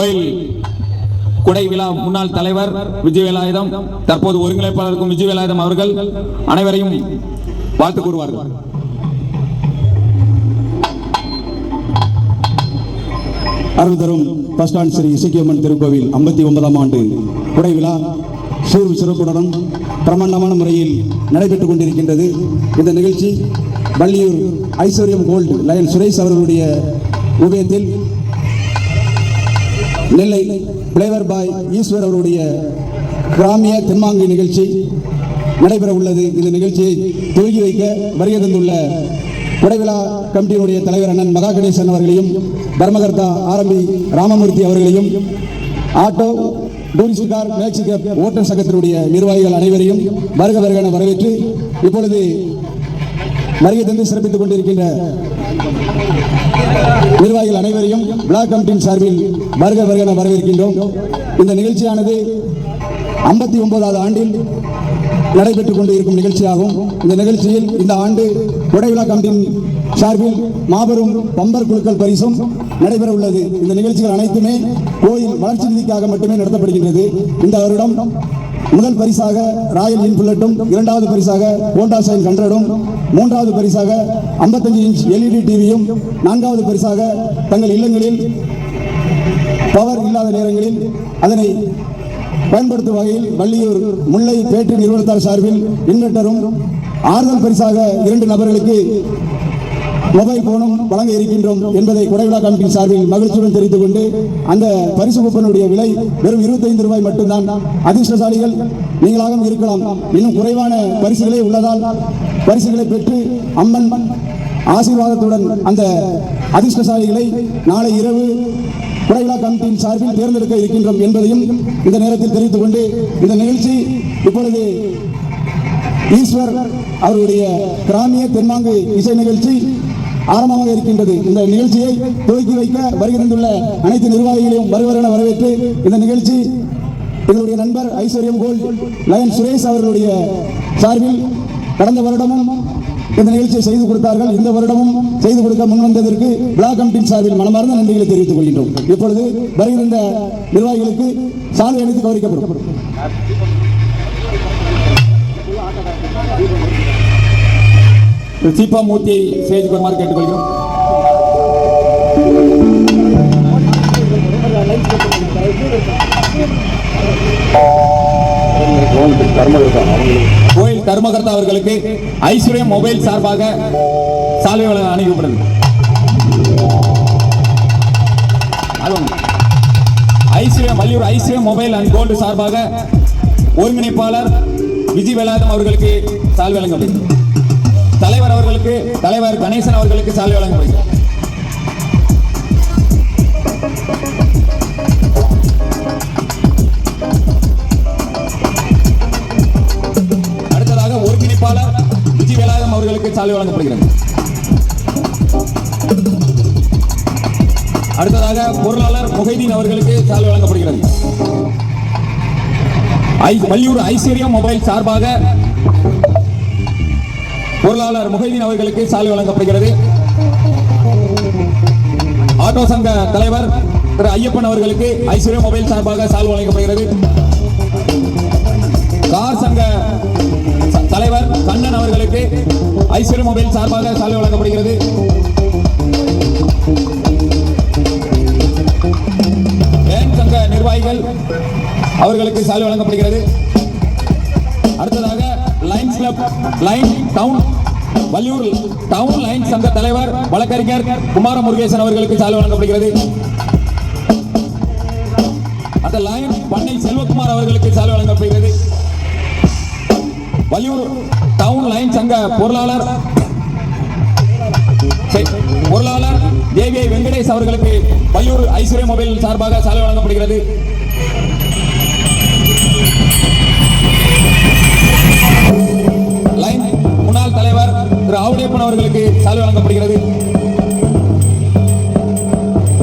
கோயில் குடை விழா முன்னாள் தலைவர் விஜய் வேலாயுதம் தற்போது ஒருங்கிணைப்பாளருக்கும் விஜய் வேலாயுதம் அவர்கள் அனைவரையும் வாழ்த்து கூறுவார்கள். அருள் தரும் பஸ் ஸ்ரீ இசக்கியம்மன் திருக்கோவில் ஐம்பத்தி ஒன்பதாம் ஆண்டு குடை விழா சூர் சிறப்புடனும் பிரமாண்டமான முறையில் நடைபெற்றுக் கொண்டிருக்கின்றது. இந்த நிகழ்ச்சி வள்ளியூர் ஐஸ்வர்யம் கோல்டு லயன் சுரேஷ் அவர்களுடைய உபயத்தில் நெல்லை பிளேவர் பாய் ஈஸ்வர் அவருடைய கிராமிய தென்மாங்கு நிகழ்ச்சி நடைபெற உள்ளது இந்த நிகழ்ச்சியை துவங்கி வைக்க வருகை தந்துள்ள குடைவிழா கமிட்டியினுடைய தலைவர் அண்ணன் மகா கணேசன் அவர்களையும் தர்மகர்த்தா ஆரம்பி ராமமூர்த்தி அவர்களையும் auto tourist car maxi cab voter சங்கத்தினுடைய நிர்வாகிகள் அனைவரையும் வருக வருகன வரவேற்று இப்பொழுது வருகை தந்து சிறப்பித்துக் கொண்டிருக்கின்ற நிர்வாகிகள் அனைவரையும் பிளாக் கமிட்டியின் சார்பில் வருக வருக வரவேற்கின்றோம். இந்த நிகழ்ச்சியானது ஐம்பத்தி ஒன்பதாவது ஆண்டில் நடைபெற்றுக் கொண்டிருக்கும் நிகழ்ச்சியாகும். இந்த நிகழ்ச்சியில் இந்த ஆண்டு கொடைவிழா கமிட்டியின் சார்பில் மாபெரும் பம்பர் குழுக்கள் பரிசும் நடைபெற உள்ளது. இந்த நிகழ்ச்சிகள் அனைத்துமே கோயில் வளர்ச்சி நிதிக்காக மட்டுமே நடத்தப்படுகின்றது. இந்த வருடம் முதல் பரிசாக ராயல் இன்ஃபுல்லட்டும் இரண்டாவது பரிசாக ஹோண்டா சைன் ஹண்ட்ரடும் மூன்றாவது பரிசாக 55 இன்ச் எல்இடி டிவியும் நான்காவது பரிசாக தங்கள் இல்லங்களில் பவர் இல்லாத நேரங்களில் அதனை பயன்படுத்தும் வகையில் வள்ளியூர் முல்லை பேட்டு நிறுவனத்தார் சார்பில் இன்வெர்டரும் ஆறுதல் பரிசாக இரண்டு நபர்களுக்கு மொபைல் போனும் வழங்க இருக்கின்றோம் என்பதை குடைவிழா கமிட்டி சார்பில் மகிழ்ச்சியுடன் தெரிந்து கொண்டு அந்த பரிசு குப்பனுடைய விலை வெறும் 25 ரூபாய் மட்டும்தான். அதிர்ஷ்டசாலிகள் நீங்களாகவும் இருக்கலாம். இன்னும் குறைவான பரிசுகளே உள்ளதால் பரிசுகளை பெற்று அம்மன் ஆசீர்வாதத்துடன் அந்த அதிர்ஷ்டசாலிகளை நாளை இரவு குறைவிழா கமிட்டியின் சார்பில் தேர்ந்தெடுக்க இருக்கின்றோம் என்பதையும் இந்த நேரத்தில் தெரிவித்துக் கொண்டு இந்த நிகழ்ச்சி இப்பொழுது ஈஸ்வர் அவருடைய கிராமிய தென்மாங்கு இசை நிகழ்ச்சி ஆரம்பமாக இருக்கின்றது. இந்த நிகழ்ச்சியை துவக்கி வைக்க வருகின்றுள்ள அனைத்து நிர்வாகிகளையும் வருவரென வரவேற்று இந்த நிகழ்ச்சி எங்களுடைய நண்பர் ஐஸ்வர்யம் கோல்ட் லயன் சுரேஷ் அவர்களுடைய சார்பில் கடந்த வருடமும் இந்த நிகழ்ச்சியை செய்து கொடுத்தார்கள். இந்த வருடமும் செய்து கொடுக்க முன்வந்ததற்கு பிளாக் கமிட்டின் சார்பில் மனமார்ந்த நன்றிகளை தெரிவித்துக் கொள்கின்றோம். இப்பொழுது வருகின்ற நிர்வாகிகளுக்கு சாலை அளித்து கௌரவிக்கப்படும். சீபா மூர்த்தியை ஸ்டேஜ் வருமாறு கேட்டுக்கொள்கிறோம். கோயில் தர்மகர்த்தா அவர்களுக்கு ஐஸ்வர்யம் மொபைல் சார்பாக சால்வை வழங்க அணுகப்படுது அதுவும் ஐஸ்வர்யம் வள்ளியூர் மொபைல் அண்ட் கோல்டு சார்பாக ஒருங்கிணைப்பாளர் விஜய் வேலாயுதம் அவர்களுக்கு சால்வை வழங்கப்படுகிறது அவர்களுக்கு தலைவர் கணேசன் அவர்களுக்கு சாலை வழங்கப்படுகிறது அடுத்ததாக ஒருங்கிணைப்பாளர் விஜய் வேலாயுதம் அவர்களுக்கு சாலை வழங்கப்படுகிறது. அடுத்ததாக பொருளாளர் முகைதீன் அவர்களுக்கு சாலை வழங்கப்படுகிறது. ஐ- வள்ளியூர் ஐஸ்வர்யம் மொபைல் சார்பாக பொருளாளர் முகைதீன் அவர்களுக்கு சாலை வழங்கப்படுகிறது. ஆட்டோ சங்க தலைவர் திரு ஐயப்பன் அவர்களுக்கு ஐஸ்வர்யா மொபைல் சார்பாக சால் வழங்கப்படுகிறது. கார் சங்க தலைவர் கண்ணன் அவர்களுக்கு ஐஸ்வர்யா மொபைல் சார்பாக சாலை வழங்கப்படுகிறது. வேன் சங்க நிர்வாகிகள் அவர்களுக்கு சாலை வழங்கப்படுகிறது. அடுத்ததாக lions club lion town Valliyur town lion சங்க தலைவர் வழக்கறிஞர் குமார முருகேசன் அவர்களுக்கு சாலை வழங்கப்படுகிறது. அந்த லைன் பண்ணை செல்வகுமார் அவர்களுக்கு சாலை வழங்கப்படுகிறது. வள்ளியூர் டவுன் லைன் சங்க பொருளாளர் பொருளாளர் ஜேவிஐ வெங்கடேஷ் அவர்களுக்கு வள்ளியூர் ஐஸ்வர்ய மொபைல் சார்பாக சாலை வழங்கப்படுகிறது. திரு ஆவுடையப்பன் அவர்களுக்கு சாலை வழங்கப்படுகிறது.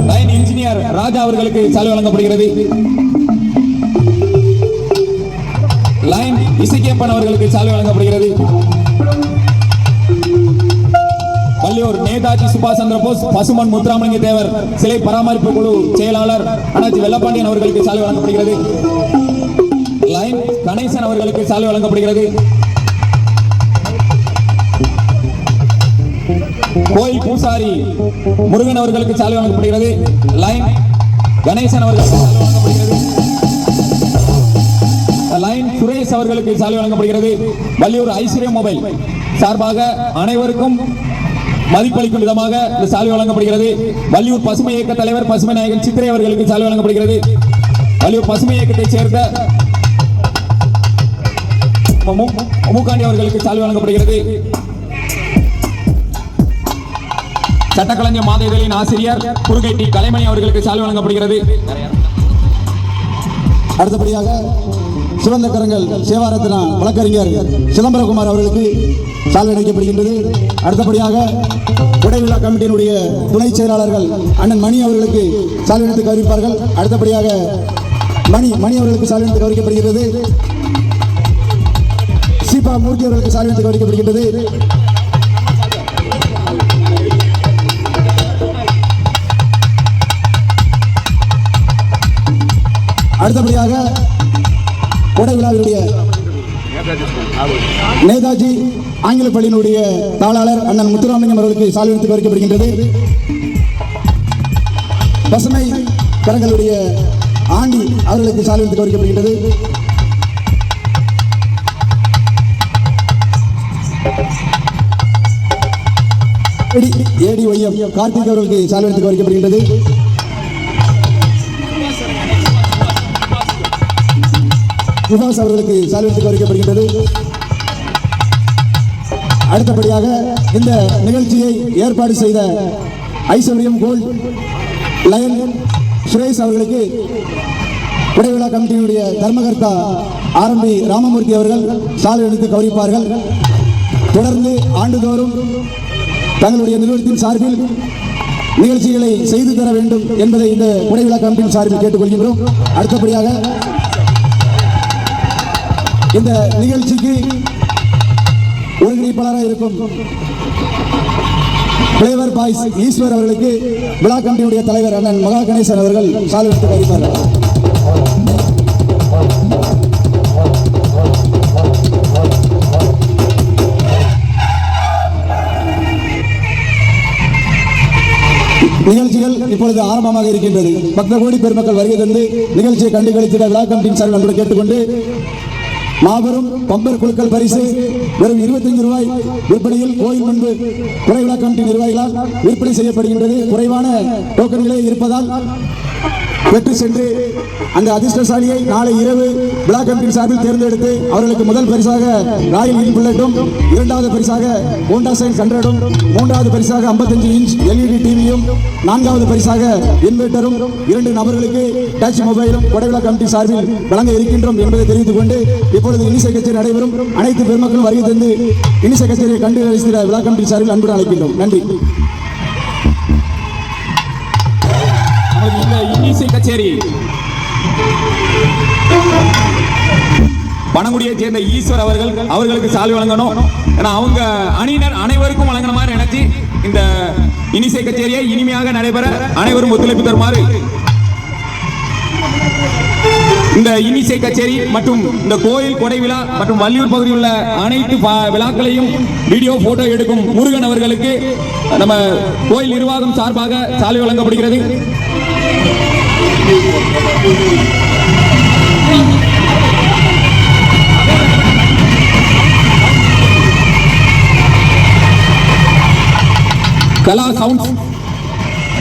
லைன் இன்ஜினியர் ராஜா அவர்களுக்கு சாலை வழங்கப்படுகிறது. லைன் இசைக்கியப்பன் அவர்களுக்கு சாலை வழங்கப்படுகிறது. வள்ளியூர் நேதாஜி சுபாஷ் சந்திர போஸ் பசுமன் முத்துராமலிங்க தேவர் சிலை பராமரிப்பு குழு செயலாளர் அண்ணாச்சி வெள்ளப்பாண்டியன் அவர்களுக்கு சாலை வழங்கப்படுகிறது. லைன் கணேசன் அவர்களுக்கு சாலை வழங்கப்படுகிறது. கோயில் பூசாரி முருகன் அவர்களுக்கு சாலை வழங்கப்படுகிறது. லைன் கணேசன் அவர்களுக்கு சாலை வழங்கப்படுகிறது. லைன் சுரேஷ் அவர்களுக்கு சாலை வழங்கப்படுகிறது. வள்ளியூர் ஐஸ்வர்யா மொபைல் சார்பாக அனைவருக்கும் மதிப்பளிக்கும் விதமாக இந்த சாலை வழங்கப்படுகிறது. வள்ளியூர் பசுமை இயக்க தலைவர் பசுமை நாயகன் சித்திரை அவர்களுக்கு சாலை வழங்கப்படுகிறது. வள்ளியூர் பசுமை இயக்கத்தைச் சேர்ந்த மு- அவர்களுக்கு சாலை வழங்கப்படுகிறது. சட்டக்கலைஞர் மாத இதழின் ஆசிரியர் குறுகை டி. கலைமணி அவர்களுக்கு சாலை வழங்கப்படுகிறது. அடுத்தபடியாக சிவந்த கரங்கள் சேவாரத்னா வழக்கறிஞர் சிதம்பரகுமார் அவர்களுக்கு சால்வை அளிக்கப்படுகின்றது. அடுத்தபடியாக உடைவிழா கமிட்டியினுடைய துணை செயலாளர்கள் அண்ணன் மணி அவர்களுக்கு சால்வை எடுத்து கௌரவிப்பார்கள். அடுத்தபடியாக மணி மணி அவர்களுக்கு சால்வை எடுத்து கௌரவிக்கப்படுகிறது. சீபா மூர்த்தி அவர்களுக்கு சால்வை எடுத்து கௌரவிக்கப்படுகின்றது. அடுத்தபடியாக கொடை விழாவினுடைய நேதாஜி ஆங்கில பள்ளியினுடைய தாளாளர் அண்ணன் முத்துராமலிங்கம் அவர்களுக்கு சாலை வைக்கப்படுகின்றது பசுமை கரங்களுடைய ஆண்டி அவர்களுக்கு சாலை வைக்கப்படுகின்றது ஏடி ஒய்எம் கார்த்திக் அவர்களுக்கு சாலை வைக்கப்படுகின்றது விபாஸ் அவர்களுக்கு சால்வெடுத்து கோரிக்கப்படுகின்றது. அடுத்தபடியாக இந்த நிகழ்ச்சியை ஏற்பாடு செய்த ஐஸ்வர்யம் கோல்ட் லயன் சுரேஷ் அவர்களுக்கு குடைவிழா கமிட்டியினுடைய தர்மகர்த்தா ஆரம்பி ராமமூர்த்தி அவர்கள் சாலை எடுத்து கௌரிப்பார்கள் தொடர்ந்து ஆண்டுதோறும் தங்களுடைய நிறுவனத்தின் சார்பில் நிகழ்ச்சிகளை செய்து தர வேண்டும் என்பதை இந்த குடைவிழா கமிட்டியின் சார்பில் கேட்டுக்கொள்கின்றோம். அடுத்தபடியாக இந்த நிகழ்ச்சிக்கு ஒருங்கிணைப்பாளராக இருக்கும் பிளேவர் பாய்ஸ் ஈஸ்வர் அவர்களுக்கு விழா கமிட்டியுடைய தலைவர் அண்ணன் மகா கணேசன் அவர்கள் சாலை எடுத்து வைப்பார்கள் நிகழ்ச்சிகள் இப்பொழுது ஆரம்பமாக இருக்கின்றது. பக்த கோடி பெருமக்கள் வருகை தந்து நிகழ்ச்சியை கண்டுகளித்திட விழா கமிட்டியின் சார்பில் கேட்டுக்கொண்டு மாபெரும் பம்பர் குழுக்கள் பரிசு வெறும் 25 ரூபாய் விற்பனையில் கோயில் முன்பு குறைவிழா கமிட்டி நிர்வாகிகளால் விற்பனை செய்யப்படுகின்றது. குறைவான டோக்கன்களே இருப்பதால் பெற்று சென்று அந்த அதிர்ஷ்டசாலியை நாளை இரவு விழா கமிட்டி சார்பில் தேர்ந்தெடுத்து அவர்களுக்கு முதல் பரிசாக ராயல் இன்புல்லட்டும் இரண்டாவது பரிசாக ஹோண்டா சைன்ஸ் ஹண்ட்ரடும் மூன்றாவது பரிசாக 55 இன்ச் எல்இடி டிவியும் நான்காவது பரிசாக இன்வெர்ட்டரும் இரண்டு நபர்களுக்கு டச் மொபைலும் கொடைவிழா கமிட்டி சார்பில் வழங்க இருக்கின்றோம் என்பதை தெரிவித்துக் கொண்டு இப்பொழுது இனிசை கச்சேரி நடைபெறும். அனைத்து பெருமக்களும் வருகை தந்து இனிசை கச்சேரியை கண்டு ரசித்திட விழா கமிட்டி சார்பில் அன்புடன் அழைக்கின்றோம். நன்றி. இசை கச்சேரி. பணங்குடியை சேர்ந்த ஈஸ்வர் அவர்கள் அவர்களுக்கு சால்வி வழங்கணும். ஏன்னா அவங்க அணியினர் அனைவருக்கும் வழங்கின மாதிரி நினைச்சு இந்த இனிசை கச்சேரியை இனிமையாக நடைபெற அனைவரும் ஒத்துழைப்பு தருமாறு. இந்த இனிசை கச்சேரி மற்றும் இந்த கோயில் கொடை விழா மற்றும் வள்ளியூர் பகுதியில் உள்ள அனைத்து விழாக்களையும் வீடியோ போட்டோ எடுக்கும் முருகன் அவர்களுக்கு நம்ம கோயில் நிர்வாகம் சார்பாக சாலை வழங்கப்படுகிறது. கலா சவுண்ட்ஸ்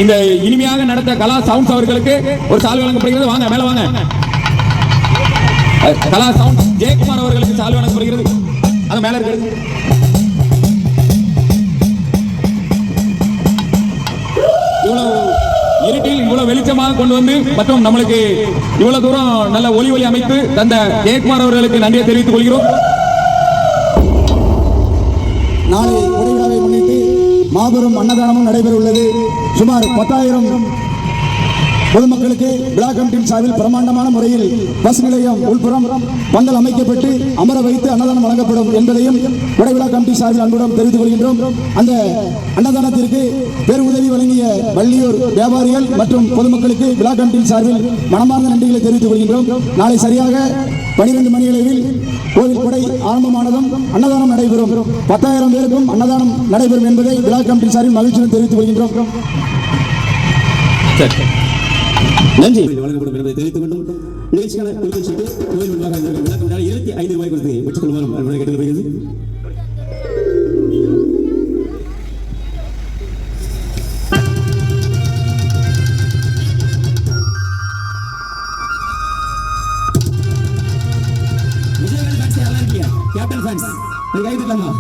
இந்த இனிமையாக நடத்த கலா சவுண்ட்ஸ் அவர்களுக்கு ஒரு சால்வை வழங்கப்படுகிறது. வாங்க மேல வாங்க. கலா சவுண்ட் ஜெயக்குமார் அவர்களுக்கு சால்வை வழங்கப்படுகிறது. அது மேல இருக்கு. இவ்வளவு இருட்டில் இவ்வளவு வெளிச்சமாக கொண்டு வந்து மற்றும் நம்மளுக்கு இவ்வளவு தூரம் நல்ல ஒலி ஒலி அமைத்து தந்த ஜெயக்குமார் அவர்களுக்கு நன்றியை தெரிவித்துக் கொள்கிறோம். நாளை கொடை முன்னிட்டு மாபெரும் அன்னதானமும் நடைபெற உள்ளது சுமார் பத்தாயிரம் பொதுமக்களுக்கு விழா கமிட்டியின் சார்பில் பிரமாண்டமான முறையில் பஸ் நிலையம் உள்புறம் பந்தல் அமைக்கப்பட்டு அமர வைத்து அன்னதானம் வழங்கப்படும் என்பதையும் கொடை விழா கமிட்டி சார்பில் அன்புடன் தெரிவித்துக் கொள்கின்றோம். அந்த அன்னதானத்திற்கு பேருதவி வழங்கிய வள்ளியூர் வியாபாரிகள் மற்றும் பொதுமக்களுக்கு விழா கமிட்டியின் சார்பில் மனமார்ந்த நன்றிகளை தெரிவித்துக் கொள்கின்றோம். நாளை சரியாக பனிரெண்டு மணி அளவில் கோவில் கொடை ஆரம்பமானதும் அன்னதானம் நடைபெறும். பத்தாயிரம் பேருக்கும் அன்னதானம் நடைபெறும் என்பதை விழா கமிட்டி சார்பில் மகிழ்ச்சியுடன் தெரிவித்துக் கொள்கின்றோம். நன்றி. வழங்கப்படும் என்பதை தெரிவித்துக் கொண்டும் நிகழ்ச்சிக்கான குழுக்கள் சீட்டு கோயில் முன்பாக விளக்கம் இருபத்தி ஐந்து ரூபாய் கொடுத்து பெற்றுக் கொள்வாரும் அன்புடன் கேட்டுக்கொள்கிறது விஜயகாந்த் ஃபேன்ஸ் யாரெல்லாம் இருக்கீங்க கேப்டன் ஃபேன்ஸ் கை தட்டலாமா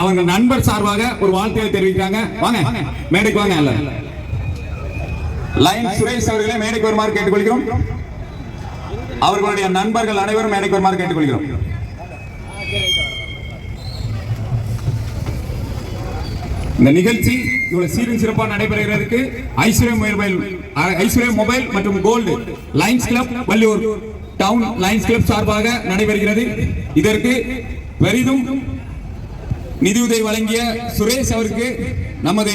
அவங்க நண்பர் சார்பாக ஒரு வாழ்த்துக்களை தெரிவிக்கிறாங்க. வாங்க. மேடைக்கு வாங்க அல்ல லைன் சுரேஷ் அவர்களை மேடைக்கு வருமாறு கேட்டுக்கொள்கிறோம். அவர்களுடைய நண்பர்கள் அனைவரும் மேடைக்கு வருமாறு கேட்டுக்கொள்கிறோம். இந்த நிகழ்ச்சி இவ்வளவு சீரும் சிறப்பாக நடைபெறுகிறதுக்கு ஐஸ்வர்யா மொபைல் ஐஸ்வர்யா மொபைல் மற்றும் gold lions club Valliyur town lions club சார்பாக நடைபெறுகிறது. இதற்கு பெரிதும் நிதியுதவி வழங்கிய சுரேஷ் அவருக்கு நமது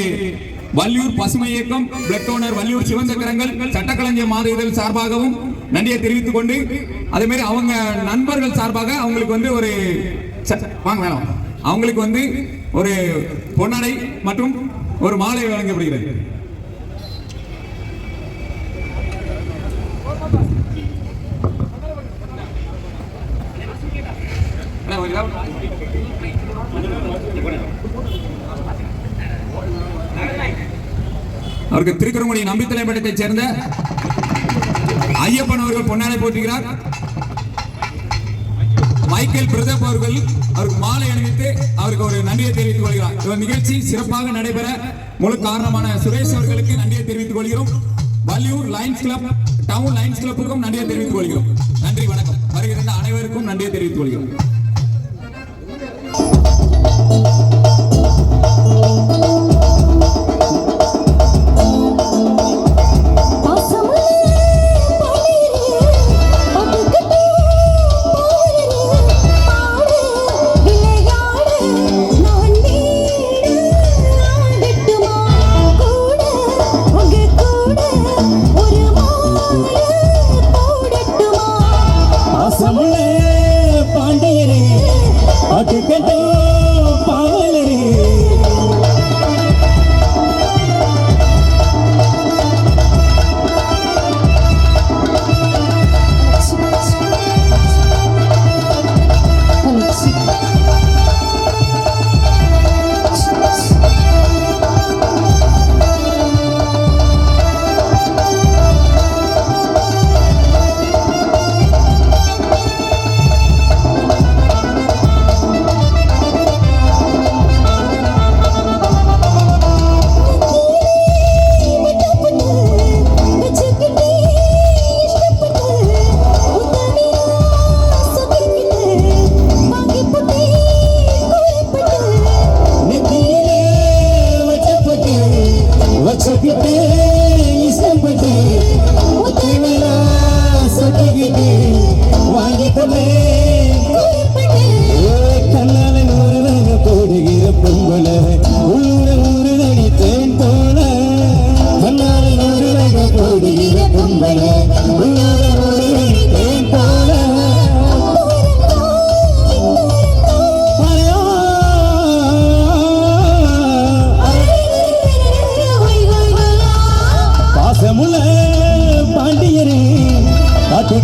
வள்ளியூர் பசுமை இயக்கம் பிளட் ஓனர் வள்ளியூர் சிவந்தக்கரங்கள் சட்டக்கலைஞர் மாத இதழ் சார்பாகவும் நன்றியை தெரிவித்துக் கொண்டு அதே மாதிரி அவங்க நண்பர்கள் சார்பாக அவங்களுக்கு வந்து ஒரு வாங்க வேணாம் அவங்களுக்கு வந்து ஒரு பொன்னடை மற்றும் ஒரு மாலை வழங்கப்படுகிறது. கொஞ்சம் அவருக்கு திருக்குறங்குடி நம்பித்தலைப்பட்டத்தை சேர்ந்த ஐயப்பன் அவர்கள் பொன்னாடை போட்டுகிறார் மைக்கேல் பிரதப் அவர்கள் அவருக்கு மாலை அணிவித்து அவருக்கு ஒரு நன்றியை தெரிவித்துக் கொள்கிறார். இந்த நிகழ்ச்சி சிறப்பாக நடைபெற முழு காரணமான சுரேஷ் அவர்களுக்கு நன்றியை தெரிவித்துக் கொள்கிறோம். Valliyur lions club town lions கிளப்புக்கும் நன்றியை தெரிவித்துக் கொள்கிறோம். நன்றி வணக்கம். வருகிற அனைவருக்கும் நன்றியை தெரிவித்துக் கொள்கிறோம்.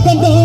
Bum bum.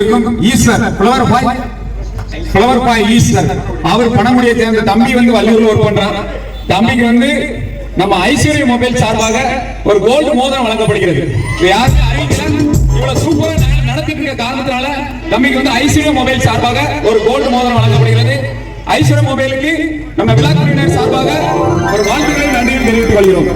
ஈஸ்வர் புலவர் பாய். புலவர் பாய் ஈஸ்வர். அவர் பணமுடியை சேர்ந்த தம்பி வந்து வள்ளியூர்ல ஒர்க் பண்றார் தம்பிக்கு வந்து நம்ம ஐஸ்வர்ய மொபைல் சார்பாக ஒரு கோல்டு மோதிரம் வழங்கப்படுகிறது. யாரும் அறிவிக்கல இவ்வளவு சூப்பரா நடத்திட்டு இருக்க காரணத்தினால தம்பிக்கு வந்து ஐஸ்வர்ய மொபைல் சார்பாக ஒரு கோல்டு மோதிரம் வழங்கப்படுகிறது. ஐஸ்வர்ய மொபைலுக்கு நம்ம விழாக்குழுவினர் சார்பாக ஒரு வாழ்த்துக்களை நன்றியை தெரிவித்துக் கொள்கிறோம்.